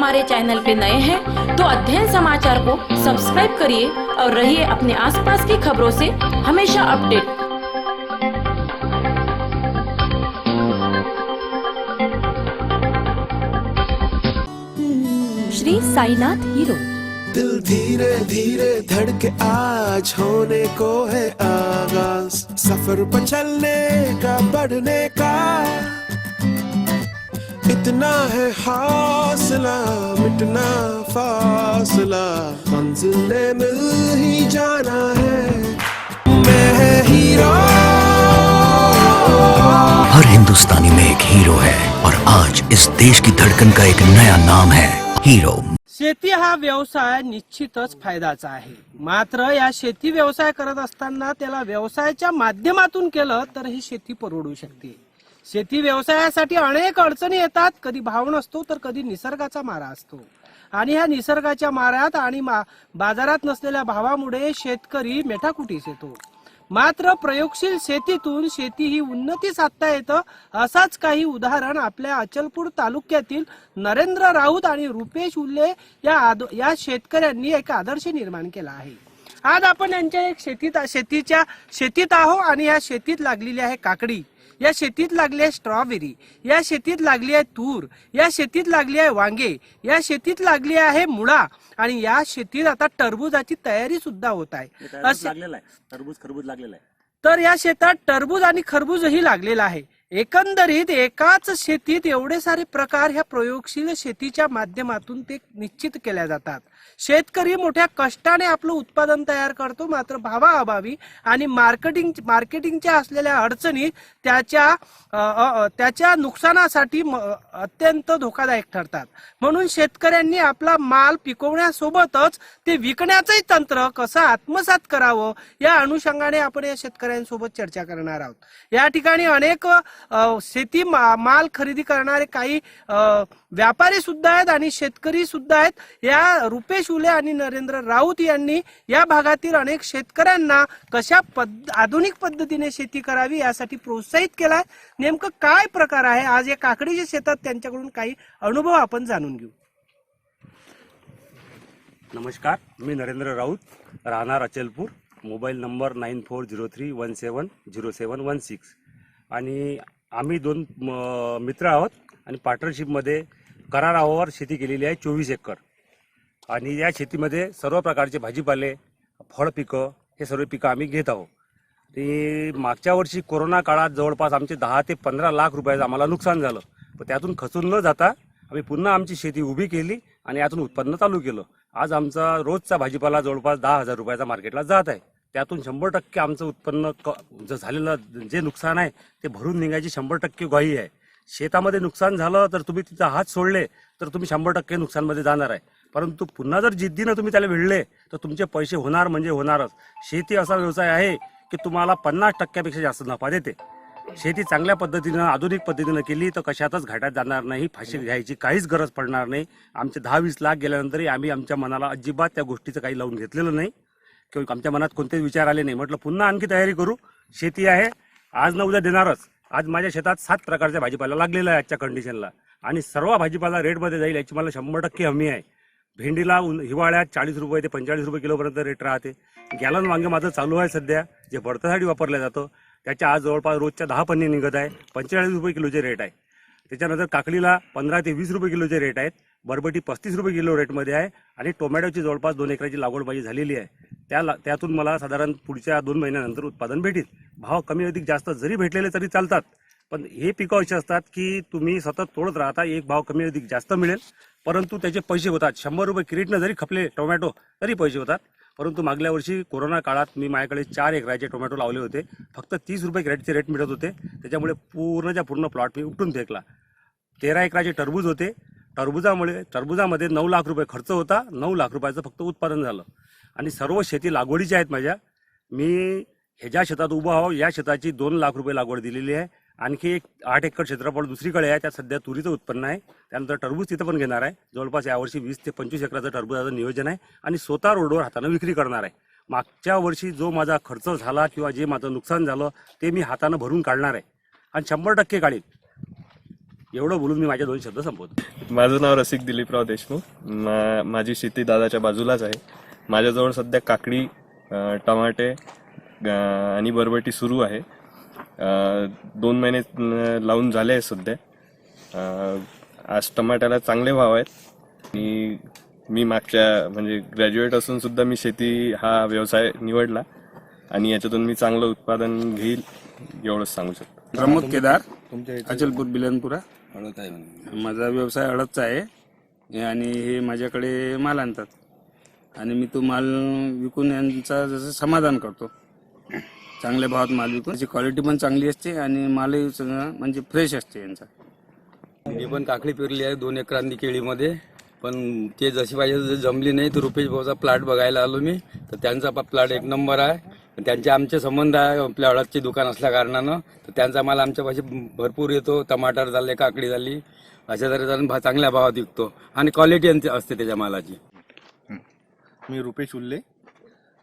हमारे चैनल पे नए हैं तो अध्ययन समाचार को सब्सक्राइब करिए और रहिए अपने आसपास की खबरों से हमेशा अपडेट। श्री साईनाथ हीरो। दिल धीरे धीरे धड़के आज होने को है आगाज़। सफ़र पर चलने का बढ़ने का इतना है हौसला मिटना फासला। मंजिल ने मिल ही जाना है। मैं हीरो। हर हिंदुस्तानी में एक हीरो है और आज इस देश की धड़कन का एक नया नाम है हीरो। शेती हा व्यवसाय निश्चितच फायद्याचा आहे. मात्र या शेती व्यवसाय करत असताना त्याला व्यवसायाच्या माध्यमातून केलं तर ही शेती परवडू शकते. शेती व्यवसायासाठी अनेक अडचणी येतात. कधी भाव नसतो तर कधी निसर्गाचा मारा असतो. आणि ह्या निसर्गाच्या माऱ्यात आणि मा- बाजारात नसलेल्या भावामुळे शेतकरी मेठाकुटीस येतो. मात्र प्रयोगशील शेतीतून शेती ही उन्नती साधता येतं असाच काही उदाहरण आपल्या अचलपूर तालुक्यातील नरेंद्र राऊत आणि रुपेश उल्ले या आद- या शेतकऱ्यांनी एक आदर्श निर्माण केला आहे. आज आपण यांच्या एक शेतीत शेतीच्या शेतीत आहो आणि या शेतीत लागलेली आहे काकडी. या शेतीत लागली आहे स्ट्रॉबेरी. या शेतीत लागली आहे तूर. या शेतीत लागली आहे वांगे. या शेतीत लागली आहे मुळा. आणि या शेतीत आता टरबूजाची तयारी सुद्धा होत आहे. टरबूज असे- लागलेला आहे. टरबूज खरबूज लागलेला आहे. तर या शेतात टरबूज आणि खरबूजही लागलेला आहे. एकंदरीत एकाच शेतीत एवढे सारे प्रकार ह्या प्रयोगशील शेतीच्या माध्यमातून ते निश्चित केल्या जातात. शेतकरी मोठ्या कष्टाने आपलं उत्पादन तयार करतो मात्र भावाअभावी आणि मार्केटिंग मार्केटिंगच्या असलेल्या अडचणी त्याच्या त्याच्या नुकसानासाठी म- अत्यंत धोकादायक ठरतात. म्हणून शेतकऱ्यांनी आपला माल पिकवण्यासोबतच ते विकण्याचंही तंत्र कसं आत्मसात करावं या अनुषंगाने आपण या शेतकऱ्यांसोबत चर्चा करणार आहोत. या ठिकाणी अनेक शेती मा- माल खरेदी करणारे काही व्यापारी सुद्धा आहेत आणि शेतकरी सुद्धा आहेत. या रुपेश उले आणि नरेंद्र राऊत यांनी या भागातील अनेक शेतकऱ्यांना कशा पद्ध आधुनिक पद्धतीने शेती करावी यासाठी प्रोत्साहित केलाय. नेमकं काय प्रकार आहे? आज या काकडीच्या शेतात त्यांच्याकडून काही अनुभव आपण जाणून घेऊ. नमस्कार मी नरेंद्र राऊत राहणार Achalpur. Mobile number nine four zero three one seven zero seven one six. आणि आम्ही दोन म- मित्र आहोत आणि पार्टनरशिपमध्ये करारावर शेती केलेली आहे चोवीस एकर. आणि या शेतीमध्ये सर्व प्रकारचे भाजीपाले फळ पिकं हे सर्व पिकं आम्ही घेत आहोत. ते मागच्या वर्षी कोरोना काळात जवळपास आमचे दहा ते पंधरा लाख रुपयाचं आम्हाला नुकसान झालं. पण त्यातून खचून न जाता आम्ही पुन्हा आमची शेती उभी केली आणि यातून उत्पन्न चालू केलं. आज आमचा रोजचा भाजीपाला जवळपास दहा हजार रुपयाचा मार्केटला जात आहे. त्यातून शंभर टक्के आमचं उत्पन्न क जर झालेलं जे नुकसान आहे ते भरून निघायची शंभर टक्के ग्वाही आहे. शेतामध्ये नुकसान झालं तर तुम्ही तिथं हात सोडले तर तुम्ही शंभर टक्के नुकसानमध्ये जाणार आहे. परंतु पुन्हा जर जिद्दीनं तुम्ही त्याला भिडले तर तुमचे पैसे होणार म्हणजे होणारच. शेती असा व्यवसाय आहे की तुम्हाला पन्नास टक्क्यापेक्षा जास्त नफा देते. शेती चांगल्या पद्धतीनं आधुनिक पद्धतीनं केली तर कशातच घाटात जाणार नाही फाशी घ्यायची काहीच गरज पडणार नाही. आमचे दहा वीस लाख गेल्यानंतरही आम्ही आमच्या मनाला अजिबात त्या गोष्टीचं काही लावून घेतलेलं नाही. किंवा आमच्या मनात कोणतेच विचार आले नाही. म्हटलं पुन्हा आणखी तयारी करू. शेती आहे. आज न उद्या देणारच. आज माझ्या शेतात सात प्रकारच्या भाजीपाला लागलेला आहे आजच्या कंडिशनला आणि सर्व भाजीपाला रेटमध्ये जाईल याची मला शंभर टक्के हमी आहे. भेंडीला उन- हिवाळ्यात चाळीस रुपये ते पंचेचाळीस रुपये किलोपर्यंत रेट राहते. गॅलन वांगे माझं चालू आहे सध्या. जे भरतासाठी वापरलं जातं त्याच्या आज जवळपास रोजच्या दहा पन्ने निघत आहे. पंचेचाळीस रुपये किलोचे रेट आहे. त्याच्यानंतर काकडीला पंधरा ते वीस रुपये किलोचे रेट आहेत. बरबटी पस्तीस रुपये किलो रेटमध्ये आहे. आणि टोमॅटोची जवळपास दोन एकराची लागवड माझी झालेली आहे. त्याला त्यातून मला साधारण पुढच्या दोन महिन्यानंतर उत्पादन भेटेल. भाव कमी अधिक जास्त जरी भेटलेले तरी चालतात. पण हे पिकं अशी असतात की तुम्ही सतत तोडत राहता एक भाव कमी अधिक जास्त मिळेल. परंतु त्याचे पैसे होतात. शंभर रुपये किरीटनं जरी खपले टोमॅटो तरी पैसे होतात. परंतु मागल्या वर्षी कोरोना काळात मी माझ्याकडे चार एकराचे टोमॅटो लावले होते. फक्त तीस रुपये क्रेटचे रेट मिळत होते. त्याच्यामुळे पूर्णच्या पूर्ण प्लॉट मी उपटून फेकला. तेरा एकराचे टरबूज होते. टरबुजामुळे टरबुजामध्ये नऊ लाख रुपये खर्च होता. नऊ लाख रुपयाचं फक्त उत्पादन झालं. आणि सर्व शेती लागवडीच्या आहेत माझ्या मी ह्याच्या शेतात उभं आहो या शेताची दोन लाख रुपये लागवड दिलेली आहे. आणखी एक आठ एकर क्षेत्रफळ दुसरीकडे आहे त्यात सध्या तुरीचं उत्पन्न आहे. त्यानंतर टरबूज तिथं पण घेणार आहे. जवळपास यावर्षी वीस ते पंचवीस एकराचं टरबूजाचं नियोजन आहे. आणि स्वतः रोडवर हातानं विक्री करणार आहे. मागच्या वर्षी जो माझा खर्च झाला किंवा जे माझं नुकसान झालं ते मी हातानं भरून काढणार आहे. आणि शंभर टक्के काढीन. एवढं बोलून मी माझे दोन शब्द संपवतो. माझं नाव रसिक दिलीपराव देशमुख. माझी शेती दादाच्या बाजूलाच आहे. माझ्याजवळ सध्या काकडी टमाटे आणि बरबटी सुरू आहे. दोन महिने लावून झाले आहे सध्या. आज टमाट्याला चांगले भाव आहेत. आणि मी मागच्या म्हणजे ग्रॅज्युएट असून सुद्धा मी शेती हा व्यवसाय निवडला. आणि याच्यातून मी चांगलं उत्पादन घेईल एवढंच सांगू शकतो. प्रमोद केदार अचलपूर बिलनपुरा. माझा व्यवसाय हळदचा आहे. आणि हे माझ्याकडे माल आणतात. आणि मी तो माल विकून यांचा जसं समाधान करतो. चांगल्या भावात माल विकून. त्याची क्वालिटी पण चांगली असते आणि मालही म्हणजे फ्रेश असते यांचा. मी पण काकडी पेरली आहे दोन एकरांनी केळीमध्ये. पण ते जशी पाहिजे जमली नाही. तर रुपेश भाऊचा प्लॉट बघायला आलो मी. तर त्यांचा प्लॉट एक नंबर आहे. त्यांचे आमचे संबंध आहे. आपल्या हळदचे दुकान असल्या कारणानं. तर त्यांचा माल आमच्यापाशी भरपूर येतो. टमाटर झाले काकडी झाली. अशा तऱ्हे भा- चांगल्या भावात विकतो. आणि क्वालिटी असते त्याच्या मालाची. मी रुपेश उल्ले.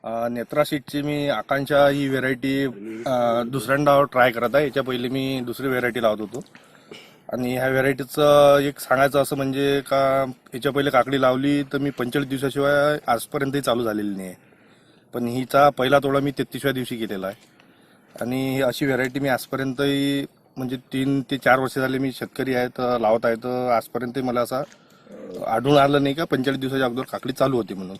नेत्राशीटची नेत्रा सीटची मी आकांक्षा ही व्हेरायटी दुसऱ्यांदा ट्राय करत आहे. याच्या पहिले मी दुसरी व्हेरायटी लावत होतो. आणि ह्या व्हेरायटीचं एक सांगायचं असं म्हणजे का याच्या पहिले काकडी लावली तर मी पंचेचाळीस दिवसाशिवाय आजपर्यंतही चालू झालेली नाही आहे पण हिचा पहिला तोडा मी तेहतीसव्या दिवशी केलेला आहे. आणि ही अशी व्हेरायटी मी आजपर्यंतही म्हणजे तीन ते चार वर्ष झाले मी शेतकरी आहे तर लावत आहे. तर आजपर्यंत मला असा आढळून आलं नाही का पंचेचाळीस दिवसाच्या अगोदर काकडी चालू होती म्हणून.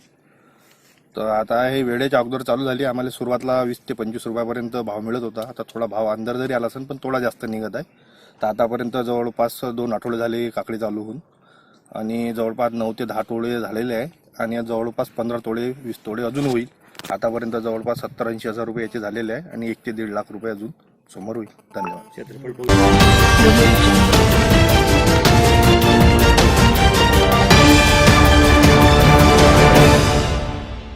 तर आता हे वेळेच्या अगोदर चालू झाली. आम्हाला सुरुवातला वीस ते पंचवीस रुपयापर्यंत भाव मिळत होता. आता थोडा भाव अंदर जरी आला असेल पण थोडा जास्त निघत आहे. तर आतापर्यंत जवळपास दोन आठवडे झाले काकडी चालू होऊन. आणि जवळपास नऊ ते दहा तोळे झालेले आहे. आणि जवळपास पंधरा तोळे वीस तोळे अजून होईल. आतापर्यंत जवळपास सत्तर ऐंशी हजार रुपये याचे झालेले आहे. आणि एक ते दीड लाख रुपये अजून समोर होईल. धन्यवाद.